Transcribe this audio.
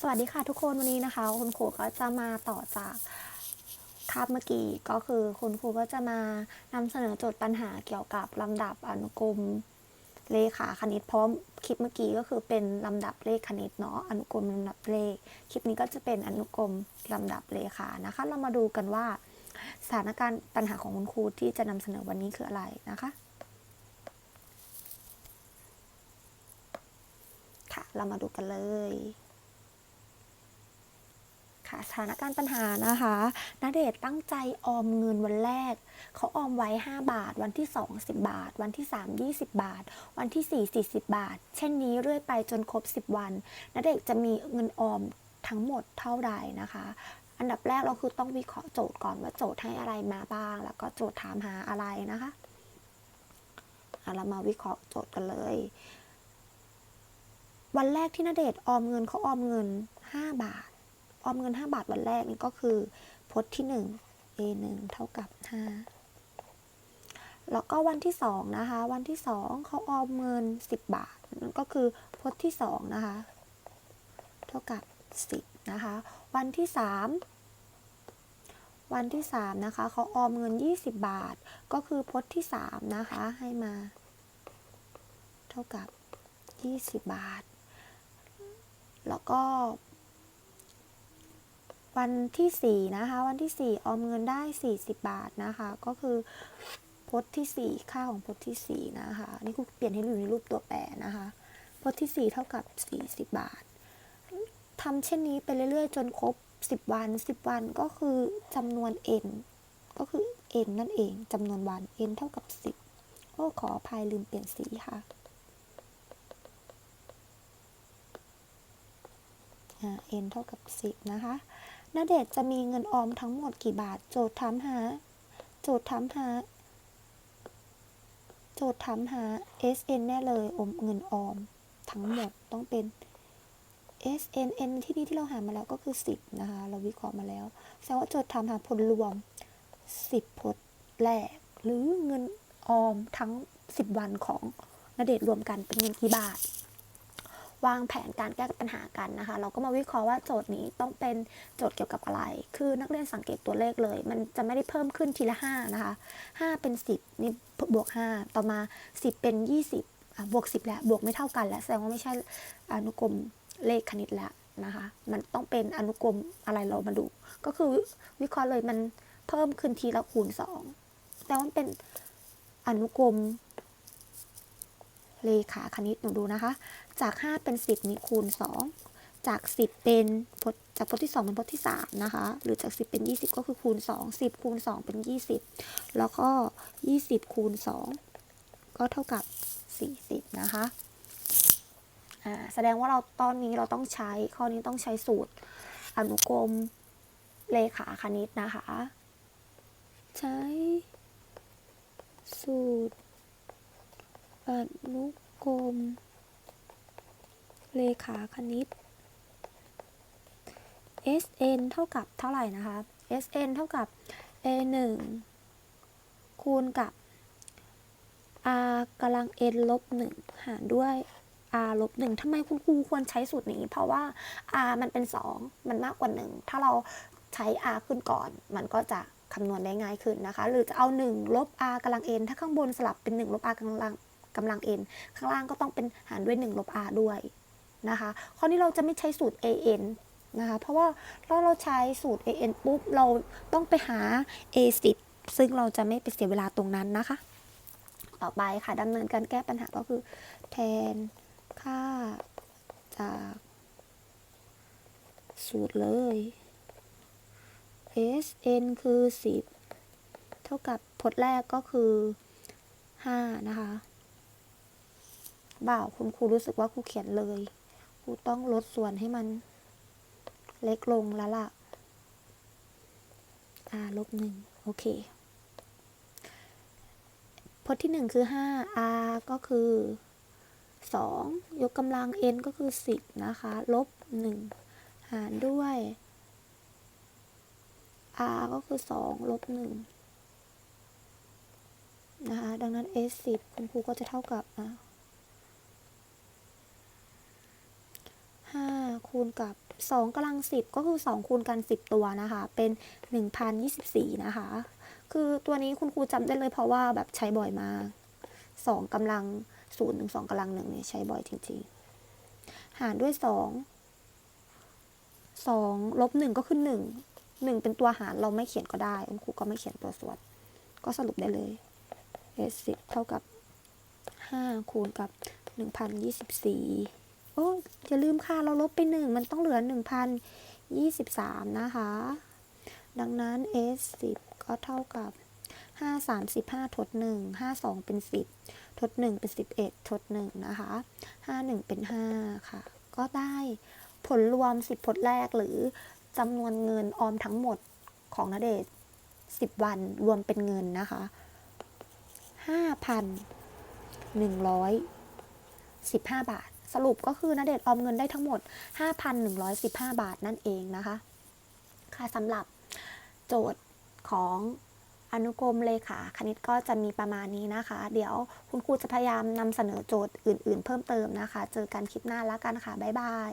สวัสดีค่ะทุกคนวันนี้นะคะ คุณครูก็จะมาต่อจากคาบเมื่อกี้ก็คือคุณครูก็จะมานำเสนอโจทย์ปัญหาเกี่ยวกับลำดับอนุกรมเลขาคณิตเพราะคลิปเมื่อกี้ก็คือเป็นลำดับเลขคณิตเนาะอนุกรมลำดับเลข คลิปนี้ก็จะเป็นอนุกรมลำดับเลขานะคะ เรามาดูกันว่า สถานการณ์ปัญหาของคุณครูที่จะนำเสนอวันนี้คืออะไรนะคะค่ะเรามาดูกันเลย ค่ะสถานการณ์ปัญหานะคะณเดชตั้งใจออมเงินวันแรก เขาออมไว้ 5 บาท วันที่ 2 10 บาท วันที่ 3 20 บาท วันที่ 4 40 บาท เช่นนี้เรื่อยไปจนครบ 10 วันณเดชจะมีเงินออมทั้งหมดเท่าใดนะคะ อันดับแรกเราคือต้องวิเคราะห์โจทย์ก่อนว่าโจทย์ให้อะไรมาบ้าง แล้วก็โจทย์ถามหาอะไรนะคะเรามาวิเคราะห์โจทย์กันเลย วันแรกที่ณเดชออมเงินเขาออมเงิน 5 บาท ออมเงิน 5 บาทวันแรกนี่ก็คือพจน์ที่ 1 a 1เท่ากับ 5 แล้วก็วันที่ 2 นะคะ วันที่ 2เขาออมเงิน 10 บาทนั่นก็คือพจน์ที่ 2 นะคะ เท่ากับ 10 นะคะ วันที่ 3วันที่ 3 นะคะเขาออมเงิน 20 บาท ก็คือพจน์ที่ 3 นะคะ ให้มา เท่ากับ 20 บาท แล้วก็ วันที่ 4 นะคะ วันที่ 4 ออมเงินได้ 40 บาทนะคะ ก็คือพจน์ที่ 4 ค่าของพจน์ที่ 4 นะคะนี่ครูเปลี่ยนให้อยู่ในรูปตัวแปรนะคะพจน์ที่ 4 เท่ากับ 40 บาททำเช่นนี้ไปเรื่อยๆ จนครบ 10 วัน 10 วันก็คือจำนวน n ก็คือ n นั่นเองจำนวนวัน n เท่ากับ 10 โอ้ขออภัยลืมเปลี่ยนสีค่ะอ่า n เท่ากับ 10 นะคะ ณเดชจะมีเงินออมทั้งหมดกี่บาท โจทย์ถามหา โจทย์ถามหา โจทย์ถามหา SN แน่เลยอมเงินออม ทั้งหมดต้องเป็น SN N ที่นี่ที่เราหามาแล้วก็คือ 10 นะคะ เราวิเคราะห์มาแล้วแสดงว่าโจทย์ถามหาผลรวม 10พจน์แรก หรือเงินออมทั้ง 10 วันของณเดชรวมกันเป็นเงินกี่บาท วางแผนการแก้ปัญหากันนะคะ เราก็มาวิเคราะห์ว่าโจทย์นี้ต้องเป็นโจทย์เกี่ยวกับอะไร คือนักเรียนสังเกตตัวเลขเลย มันจะไม่ได้เพิ่มขึ้นทีละ 5 นะคะ 5 เป็น 10 นี่บวก 5 ต่อมา 10 เป็น 20อะบวก 10 แล้ว บวกไม่เท่ากันแล้ว แสดงว่าไม่ใช่อนุกรมเลขคณิตแล้วนะคะ มันต้องเป็นอนุกรมอะไรเรามาดู ก็คือวิเคราะห์เลยมันเพิ่มขึ้นทีละคูณ 2 แต่ว่าเป็นอนุกรม เลขาคณิตหนูดูนะคะ จาก 5 เป็น 10 นี่คูณ 2 จาก 10 เป็นพจน์จากพจน์ที่ 2 เป็นพจน์ที่ 3 นะคะ หรือจาก 10 เป็น 20 ก็คือคูณ 2 10 คูณ 2 เป็น 20 แล้วก็ 20 คูณ 2 ก็เท่ากับ 40 นะคะอ่าแสดงว่าเราตอนนี้เราต้องใช้ข้อนี้ต้องใช้สูตร อนุกรมเลขาคณิตนะคะ ใช้สูตร อนุกรม เลขาคณิต SN เท่ากับเท่าไหร่นะคะ SN เท่ากับ A 1 คูณกับ R กำลัง N ลบ1หารด้วย R ลบ1ทำไมคุณครูควรใช้สูตรนี้ เพราะว่า R มันเป็น 2 มันมากกว่า 1 ถ้าเราใช้ R ขึ้นก่อน มันก็จะคำนวณได้ง่ายขึ้นนะคะ หรือจะเอา 1 ลบ R กำลัง N ถ้าข้างบนสลับเป็น 1 ลบ R กำลัง กำลัง N ข้างล่างก็ต้องเป็นหารด้วย1ลบ R ด้วยนะคะข้อนี้เราจะไม่ใช้สูตร AN นะคะเพราะว่าถ้าเราใช้สูตร AN ปุ๊บเราต้องไปหา A10 ซึ่งเราจะไม่ไปเสียเวลาตรงนั้นนะคะ ต่อไปค่ะดำเนินการแก้ปัญหาก็คือ แทนค่าจากสูตรเลย SN คือ 10 เท่ากับพจน์แรกก็คือ 5 นะคะ บ่าวคุณครูรู้สึกว่าครูเขียนเลยครูต้องลดส่วนให้มันเล็กลงแล้วล่ะ r ลบหนึ่งโอเคพจน์ที่หนึ่งคือ5 r ก็คือ2ยกกำลัง n ก็คือ10นะคะ ลบ1หารด้วย r ก็คือ2ลบ1นะคะ ดังนั้น s 10คุณครูก็จะเท่ากับอะ 5 คูณกับ2กำลัง 10 ก็คือ 2 คูณกัน 10 ตัวนะคะ เป็น 1024 นะคะ คือตัวนี้คุณครูจำได้เลยเพราะว่าแบบใช้บ่อยมาก2กำลัง0ถึง2กำลังหนึ่งเนี่ยใช้บ่อยจริงๆ หารด้วย 2 2ลบ1ก็คือ 1 1 เป็นตัวหารเราไม่เขียนก็ได้ คุณครูก็ไม่เขียนตัวส่วน ก็สรุปได้เลย s 10เท่ากับ 5 คูณกับ 1024 อย่าลืมค่ะเราลบไป 1 มันต้องเหลือ 1023 นะคะ ดังนั้น s 10ก็เท่ากับ 5 3 5 ทด 1 5 2 เป็น 10 ทด 1 เป็น 11 ทด 1 นะคะ 5 1 เป็น 5 ค่ะ ก็ได้ผลรวม 10 ผลแรกหรือจำนวนเงินออมทั้งหมดของนเดช10 วันรวมเป็นเงินนะคะ 5,115 บาท สรุปก็คือนาเดชออมเงินได้ทั้งหมด 5,115 บาทนั่นเองนะคะ ค่ะสำหรับโจทย์ของอนุกรมเลขาคณิตก็จะมีประมาณนี้นะคะ เดี๋ยวคุณครูจะพยายามนำเสนอโจทย์อื่น ๆ เพิ่มเติมนะคะ เจอกันคลิปหน้าแล้วกันค่ะ บ๊ายบาย